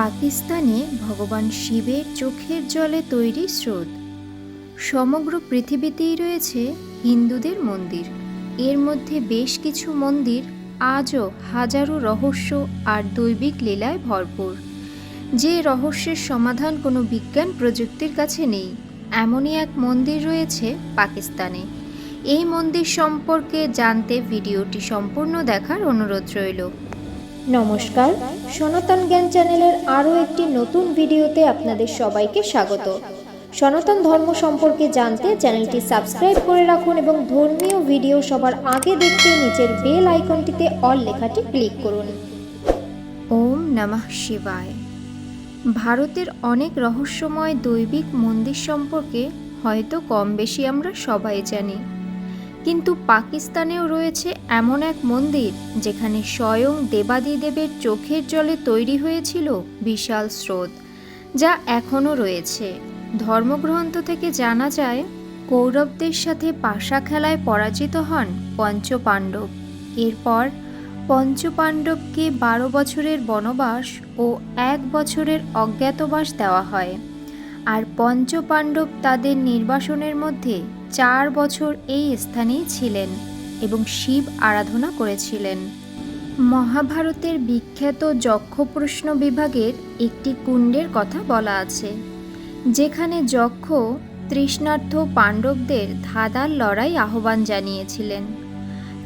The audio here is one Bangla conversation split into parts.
পাকিস্তানে ভগবান শিবের চোখের জলে তৈরি স্রোত। সমগ্র পৃথিবীতেই রয়েছে হিন্দুদের মন্দির। এর মধ্যে বেশ কিছু মন্দির আজও হাজারো রহস্য আর দৈবিক লীলায় ভরপুর। যে রহস্যের সমাধান কোনো বিজ্ঞান প্রযুক্তির কাছে নেই, এমনই এক মন্দির রয়েছে পাকিস্তানে। এই মন্দির সম্পর্কে জানতে ভিডিওটি সম্পূর্ণ দেখার অনুরোধ রইল। নমস্কার, সনাতন জ্ঞান চ্যানেলের আরও একটি নতুন ভিডিওতে আপনাদের সবাইকে স্বাগত। সনাতন ধর্ম সম্পর্কে জানতে চ্যানেলটি সাবস্ক্রাইব করে রাখুন এবং ধর্মীয় ভিডিও সবার আগে দেখতে নিচের বেল আইকনটিতে অল লেখাটি ক্লিক করুন। ওম নমঃ শিবায়। ভারতের অনেক রহস্যময় দৈবিক মন্দির সম্পর্কে হয়তো কম বেশি আমরা সবাই জানি। কিন্তু পাকিস্তানেও রয়েছে এমন এক মন্দির যেখানে স্বয়ং দেবাদিদেবের চোখের জলে তৈরি হয়েছিল বিশাল স্রোত, যা এখনও রয়েছে। ধর্মগ্রন্থ থেকে জানা যায়, কৌরবদের সাথে পাশা খেলায় পরাজিত হন পঞ্চপাণ্ডব। এরপর পঞ্চপাণ্ডবকে বারো বছরের বনবাস ও এক বছরের অজ্ঞাতবাস দেওয়া হয়। আর পঞ্চপাণ্ডব তাদের নির্বাসনের মধ্যে চার বছর এই স্থানেই ছিলেন এবং শিব আরাধনা করেছিলেন। মহাভারতের বিখ্যাত যক্ষ প্রশ্ন বিভাগের একটি কুণ্ডের কথা বলা আছে, যেখানে যক্ষ তৃষ্ণার্থ পাণ্ডবদের ধাঁধার লড়াই আহ্বান জানিয়েছিলেন।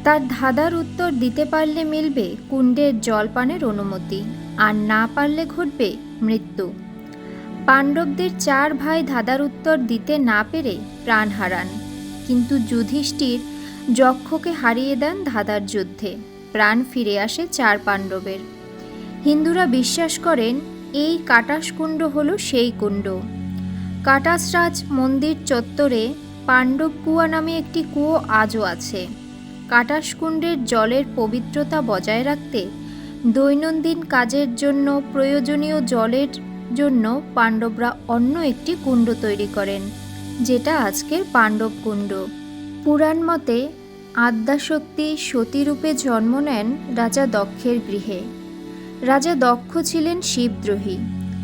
তার ধাঁধার উত্তর দিতে পারলে মিলবে কুণ্ডের জলপানের অনুমতি, আর না পারলে ঘটবে মৃত্যু। পাণ্ডবদের চার ভাই ধাঁধার উত্তর দিতে না পেরে প্রাণ হারান। কিন্তু যুধিষ্ঠির যক্ষকে হারিয়ে দেন ধাঁধার যুদ্ধে। প্রাণ ফিরে আসে চার পাণ্ডবের। হিন্দুরা বিশ্বাস করেন, এই কাটাসকুণ্ড হল সেই কুণ্ড। কাটাসরাজ মন্দির চত্বরে পাণ্ডব কুয়া নামে একটি কুয়ো আজও আছে। কাটাসকুণ্ডের জলের পবিত্রতা বজায় রাখতে দৈনন্দিন কাজের জন্য প্রয়োজনীয় জলের জন্য পাণ্ডবরা অন্য একটি কুণ্ড তৈরি করেন, যেটা আজকের পাণ্ডব কুণ্ড। পুরাণ মতে, আদ্যাশক্তি সতীরূপে জন্ম নেন রাজা দক্ষের গৃহে। রাজা দক্ষ ছিলেন শিবদ্রোহী,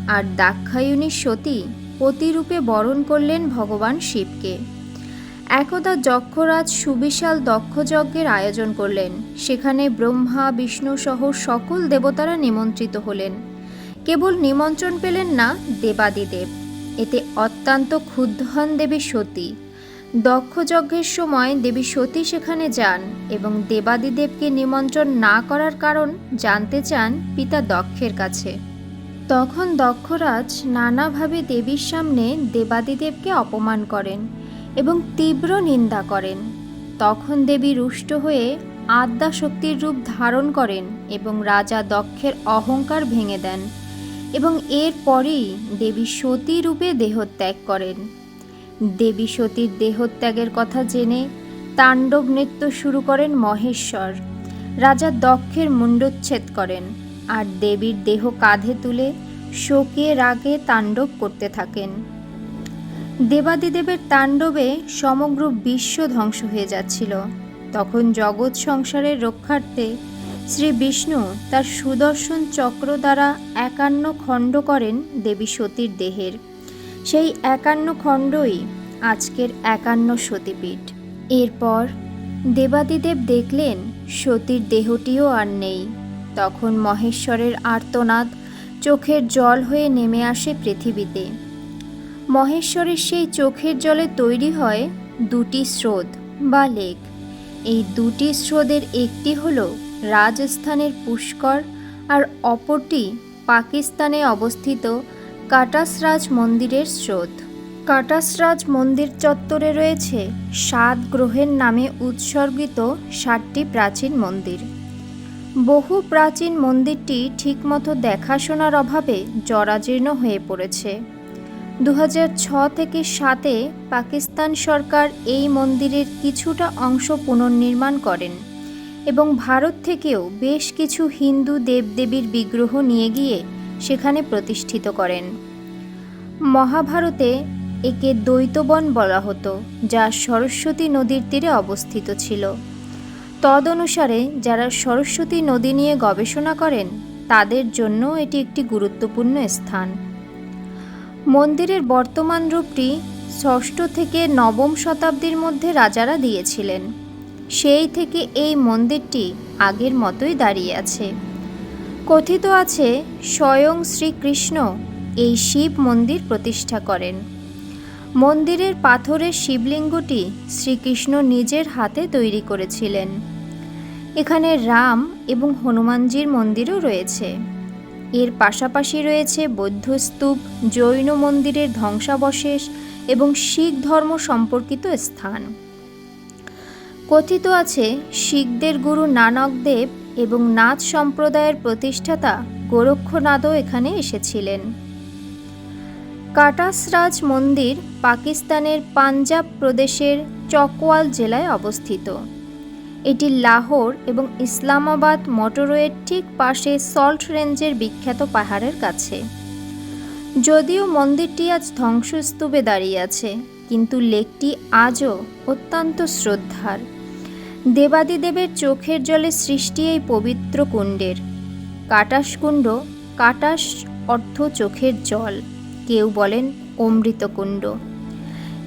আর দাক্ষায়ুনী সতী পতিরূপে বরণ করলেন ভগবান শিবকে। একদা যক্ষরাজ সুবিশাল দক্ষযজ্ঞের আয়োজন করলেন, সেখানে ব্রহ্মা, বিষ্ণু সহ সকল দেবতারা নিমন্ত্রিত হলেন। কেবল নিমন্ত্রণ পেলেন না দেবাদিদেব। এতে অত্যন্ত ক্ষুব্ধ হন দেবী সতী। দক্ষযজ্ঞের সময় দেবী সতী সেখানে যান এবং দেবাদিদেবকে নিমন্ত্রণ না করার কারণ জানতে চান পিতা দক্ষের কাছে। তখন দক্ষরাজ নানাভাবে দেবীর সামনে দেবাদিদেবকে অপমান করেন এবং তীব্র নিন্দা করেন। তখন দেবী রুষ্ট হয়ে আদ্যা শক্তির রূপ ধারণ করেন এবং রাজা দক্ষের অহংকার ভেঙে দেন। এবং এরপরেই দেবী সতী রূপে দেহত্যাগ করেন। দেবী সতীর দেহত্যাগের কথা জেনে তাণ্ডব নৃত্য শুরু করেন মহেশ্বর। রাজা দক্ষের মুণ্ডচ্ছেদ করেন আর দেবীর দেহ কাঁধে তুলে শোকে রাগে তাণ্ডব করতে থাকেন। দেবাদিদেবের তাণ্ডবে সমগ্র বিশ্ব ধ্বংস হয়ে যাচ্ছিল। তখন জগৎ সংসারের রক্ষার্থে শ্রী বিষ্ণু তার সুদর্শন চক্র দ্বারা একান্ন খণ্ড করেন দেবী সতীর দেহের। সেই একান্ন খণ্ডই আজকের একান্ন সতীপীঠ। এরপর দেবাদিদেব দেখলেন সতীর দেহটিও আর নেই। তখন মহেশ্বরের আর্তনাদ চোখের জল হয়ে নেমে আসে পৃথিবীতে। মহেশ্বরের সেই চোখের জলে তৈরি হয় দুটি স্রোত বা লেক। এই দুটি স্রোতের একটি হল রাজস্থানের পুষ্কর আর অপরটি পাকিস্তানে অবস্থিত কাটাসরাজ মন্দিরের স্রোত। কাটাসরাজ মন্দির চত্বরে রয়েছে সাত গ্রহের নামে উৎসর্গিত সাতটি প্রাচীন মন্দির। বহু প্রাচীন মন্দিরটি ঠিকমতো দেখাশোনার অভাবে জরাজীর্ণ হয়ে পড়েছে। দু থেকে সাতে পাকিস্তান সরকার এই মন্দিরের কিছুটা অংশ পুনর্নির্মাণ করেন। এবং ভারত থেকেও বেশ কিছু হিন্দু দেবদেবীর বিগ্রহ নিয়ে গিয়ে সেখানে প্রতিষ্ঠিত করেন। মহাভারতে একে দ্বৈতবন বলা হতো, যা সরস্বতী নদীর তীরে অবস্থিত ছিল। তদনুসারে যারা সরস্বতী নদী নিয়ে গবেষণা করেন, তাদের জন্য এটি একটি গুরুত্বপূর্ণ স্থান। মন্দিরের বর্তমান রূপটি ষষ্ঠ থেকে নবম শতাব্দীর মধ্যে রাজারা দিয়েছিলেন। সেই থেকে এই মন্দিরটি আগের মতোই দাঁড়িয়ে আছে। কথিত আছে, স্বয়ং শ্রীকৃষ্ণ এই শিব মন্দির প্রতিষ্ঠা করেন। মন্দিরের পাথরের শিবলিঙ্গটি শ্রীকৃষ্ণ নিজের হাতে তৈরি করেছিলেন। এখানে রাম এবং হনুমানজির মন্দিরও রয়েছে। এর পাশাপাশি রয়েছে বৌদ্ধ স্তূপ, জৈন মন্দিরের ধ্বংসাবশেষ এবং শিখ ধর্ম সম্পর্কিত স্থান। কথিত আছে, শিখদের গুরু নানক দেব এবং নাথ সম্প্রদায়ের প্রতিষ্ঠাতা গোরক্ষনাথও এখানে এসেছিলেন। কাটাসরাজ মন্দির পাকিস্তানের পাঞ্জাব প্রদেশের চকওয়াল জেলায় অবস্থিত। এটি লাহোর এবং ইসলামাবাদ মোটরওয়ের ঠিক পাশে সল্ট রেঞ্জের বিখ্যাত পাহাড়ের কাছে। যদিও মন্দিরটি আজ ধ্বংসস্তূপে দাঁড়িয়ে আছে, কিন্তু লেকটি আজও অত্যন্ত শ্রদ্ধার। দেবাদিদেবের চোখের জলে সৃষ্টি এই পবিত্র কুণ্ডের। কাটাস কুণ্ড, কাটাস অর্থ চোখের জল, কেউ বলেন অমৃতকুণ্ড।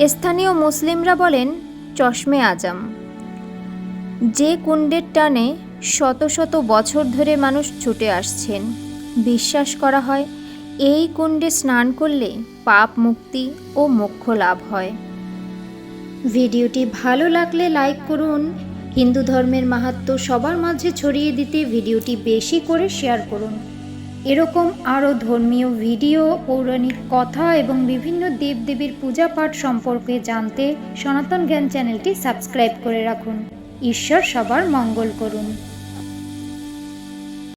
স্থানীয় মুসলিমরা বলেন চশমে আজম। যে কুণ্ডের টানে শত শত বছর ধরে মানুষ ছুটে আসছেন, বিশ্বাস করা হয় এই কুণ্ডে স্নান করলে পাপ মুক্তি ও মোক্ষ লাভ হয়। ভিডিওটি ভালো লাগলে লাইক করুন হিন্দু ধর্মের মাহাত্ম সবার মাঝে ছড়িয়ে দিতে ভিডিওটি বেশি করে শেয়ার করুন। এরকম আরও ধর্মীয় ভিডিও, পৌরাণিক কথা এবং বিভিন্ন দেবদেবীর পূজা পাঠ সম্পর্কে জানতে সনাতন জ্ঞান চ্যানেলটি সাবস্ক্রাইব করে রাখুন। ঈশ্বর সবার মঙ্গল করুন।